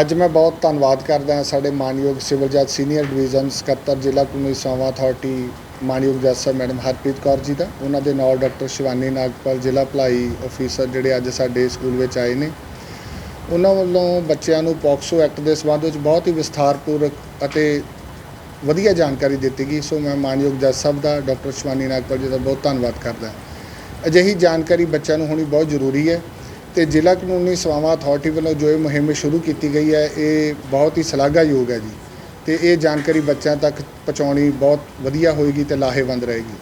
ਅੱਜ ਮੈਂ ਬਹੁਤ ਧੰਨਵਾਦ ਕਰਦਾ ਹਾਂ ਸਾਡੇ ਮਾਨਯੋਗ ਸਿਵਲ ਜੱਜ ਸੀਨੀਅਰ ਡਿਵੀਜ਼ਨ ਸਕੱਤਰ ਜ਼ਿਲ੍ਹਾ ਕਾਨੂੰਨੀ ਸੇਵਾਵਾਂ ਅਥਾਰਟੀ ਮਾਨਯੋਗ ਜੱਜ ਸਾਹਿਬ ਮੈਡਮ ਹਰਪ੍ਰੀਤ ਕੌਰ ਜੀ ਦਾ, ਉਹਨਾਂ ਦੇ ਨਾਲ ਡਾਕਟਰ ਸ਼ਿਵਾਨੀ ਨਾਗਪਾਲ ਜ਼ਿਲ੍ਹਾ ਭਲਾਈ ਅਫੀਸਰ ਜਿਹੜੇ ਅੱਜ ਸਾਡੇ ਸਕੂਲ ਵਿੱਚ ਆਏ ਨੇ। ਉਹਨਾਂ ਵੱਲੋਂ ਬੱਚਿਆਂ ਨੂੰ ਪੋਕਸੋ ਐਕਟ ਦੇ ਸੰਬੰਧ ਵਿੱਚ ਬਹੁਤ ਹੀ ਵਿਸਥਾਰਪੂਰਕ ਅਤੇ ਵਧੀਆ ਜਾਣਕਾਰੀ ਦਿੱਤੀ ਗਈ, ਸੋ ਮੈਂ ਮਾਨਯੋਗ ਜੱਜ ਸਾਹਿਬ ਦਾ, ਡਾਕਟਰ ਸ਼ਿਵਾਨੀ ਨਾਗਪਾਲ ਜੀ ਦਾ ਬਹੁਤ ਧੰਨਵਾਦ ਕਰਦਾ ਹਾਂ। ਅਜਿਹੀ ਜਾਣਕਾਰੀ ਬੱਚਿਆਂ ਨੂੰ ਹੋਣੀ ਬਹੁਤ ਜ਼ਰੂਰੀ ਹੈ। ਤੇ ਜ਼ਿਲ੍ਹਾ ਕਾਨੂੰਨੀ ਸੇਵਾਵਾਂ ਅਥਾਰਟੀ ਵੱਲੋਂ ਜੋ ਇਹ ਮੁਹਿੰਮ ਸ਼ੁਰੂ ਕੀਤੀ ਗਈ ਹੈ, ਇਹ ਬਹੁਤ ਹੀ ਸ਼ਲਾਘਾਯੋਗ ਹੈ ਜੀ। ਤੇ ਇਹ ਜਾਣਕਾਰੀ ਬੱਚਿਆਂ ਤੱਕ ਪਹੁੰਚਾਉਣੀ ਬਹੁਤ ਵਧੀਆ ਹੋਏਗੀ ਤੇ ਲਾਹੇਵੰਦ ਰਹੇਗੀ।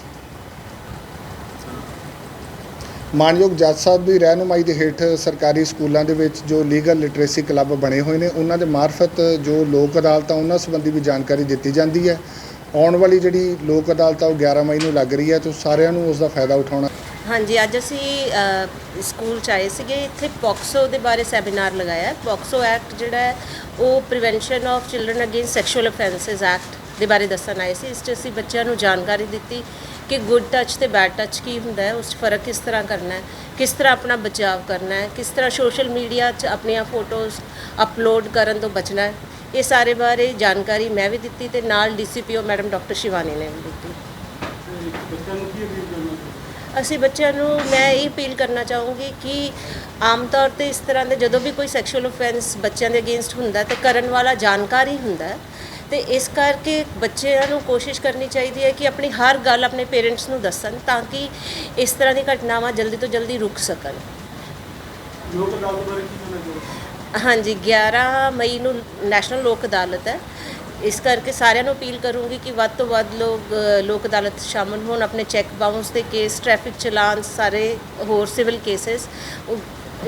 ਮਾਨਯੋਗ ਜੱਜ ਸਾਹਿਬ ਦੀ ਰਹਿਨੁਮਾਈ ਦੇ ਹੇਠ ਸਰਕਾਰੀ ਸਕੂਲਾਂ ਦੇ ਵਿੱਚ ਜੋ ਲੀਗਲ ਲਿਟਰੇਸੀ ਕਲੱਬ ਬਣੇ ਹੋਏ ਨੇ, ਉਹਨਾਂ ਦੇ ਮਾਰਫਤ ਜੋ ਲੋਕ ਅਦਾਲਤਾਂ ਉਹਨਾਂ ਸੰਬੰਧੀ ਵੀ ਜਾਣਕਾਰੀ ਦਿੱਤੀ ਜਾਂਦੀ ਹੈ। ਆਉਣ ਵਾਲੀ ਜਿਹੜੀ ਲੋਕ ਅਦਾਲਤ ਆ, ਉਹ 11 ਮਈ ਨੂੰ ਲੱਗ ਰਹੀ ਹੈ, ਤੇ ਸਾਰਿਆਂ ਨੂੰ ਉਸ ਦਾ ਫਾਇਦਾ ਉਠਾਉਣਾ ਹਾਂਜੀ, ਅੱਜ ਅਸੀਂ ਸਕੂਲ ਚ ਆਏ ਸੀਗੇ। ਇੱਥੇ ਪੋਕਸੋ ਦੇ ਬਾਰੇ ਸੈਮੀਨਾਰ ਲਗਾਇਆ। ਹੈ ਪੋਕਸੋ ਐਕਟ ਜਿਹੜਾ ਹੈ, ਉਹ prevention of children against sexual offences act ਦੇ ਬਾਰੇ ਦੱਸਣ ਆਏ ਸੀ। ਇਸ 'ਚ ਅਸੀਂ ਬੱਚਿਆਂ ਨੂੰ ਜਾਣਕਾਰੀ ਦਿੱਤੀ ਕਿ ਗੁੱਡ ਟੱਚ ਤੇ ਬੈਡ ਟੱਚ ਕੀ ਹੁੰਦਾ ਹੈ, ਉਸ 'ਚ ਫ਼ਰਕ ਕਿਸ ਤਰ੍ਹਾਂ ਕਰਨਾ ਹੈ, ਕਿਸ ਤਰ੍ਹਾਂ ਆਪਣਾ ਬਚਾਅ ਕਰਨਾ ਹੈ, ਕਿਸ ਤਰ੍ਹਾਂ ਸੋਸ਼ਲ ਮੀਡੀਆ 'ਚ ਆਪਣੀਆਂ ਫੋਟੋਜ਼ ਅਪਲੋਡ ਕਰਨ ਤੋਂ ਬਚਣਾ ਹੈ। ਇਹ ਸਾਰੇ ਬਾਰੇ ਜਾਣਕਾਰੀ ਮੈਂ ਵੀ ਦਿੱਤੀ ਤੇ ਨਾਲ ਡੀਸੀਪੀਓ ਮੈਡਮ ਡਾਕਟਰ ਸ਼ਿਵਾਨੀ ਨੇ ਵੀ ਦਿੱਤੀ। ਅਸੀਂ ਬੱਚਿਆਂ ਨੂੰ ਮੈਂ ਇਹ ਅਪੀਲ ਕਰਨਾ ਚਾਹੂੰਗੀ ਕਿ ਆਮ ਤੌਰ ਤੇ ਇਸ ਤਰ੍ਹਾਂ ਦੇ ਜਦੋਂ ਵੀ ਕੋਈ ਸੈਕਸ਼ੂਅਲ ਅਫੈਂਸ ਬੱਚਿਆਂ ਦੇ ਅਗੇਂਸਟ ਹੁੰਦਾ ਤੇ ਕਰਨ ਵਾਲਾ ਜਾਣਕਾਰ ਹੀ ਹੁੰਦਾ ਹੈ। ਤੇ ਇਸ ਕਰਕੇ ਬੱਚਿਆਂ ਨੂੰ ਕੋਸ਼ਿਸ਼ ਕਰਨੀ ਚਾਹੀਦੀ ਹੈ ਕਿ ਆਪਣੀ ਹਰ ਗੱਲ ਆਪਣੇ ਪੇਰੈਂਟਸ ਨੂੰ ਦੱਸਣ ਤਾਂ ਕਿ ਇਸ ਤਰ੍ਹਾਂ ਦੀ ਘਟਨਾਵਾਂ ਜਲਦੀ ਤੋਂ ਜਲਦੀ ਰੁਕ ਸਕਣ। ਲੋਕ ਅਦਾਲਤ ਬਾਰੇ ਕੀ ਕਹਿਣਾ ਚਾਹੋਗੇ? ਹਾਂਜੀ 11 ਮਈ ਨੂੰ ਨੈਸ਼ਨਲ ਲੋਕ ਅਦਾਲਤ ਹੈ। ਇਸ ਕਰਕੇ ਸਾਰਿਆਂ ਨੂੰ ਅਪੀਲ ਕਰੂੰਗੀ ਕਿ ਵੱਧ ਤੋਂ ਵੱਧ ਲੋਕ ਲੋਕ ਅਦਾਲਤ 'ਚ ਸ਼ਾਮਲ ਹੋਣ, ਆਪਣੇ ਚੈੱਕ ਬਾਉਂਸ ਦੇ ਕੇਸ ਟ੍ਰੈਫਿਕ ਚਲਾਨ ਸਾਰੇ ਹੋਰ ਸਿਵਲ ਕੇसेस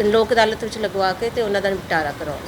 ਲੋਕ ਅਦਾਲਤ ਵਿੱਚ ਲਗਵਾ ਕੇ ਤੇ ਉਹਨਾਂ ਦਾ ਨਿਪਟਾਰਾ ਕਰਾਉਣ।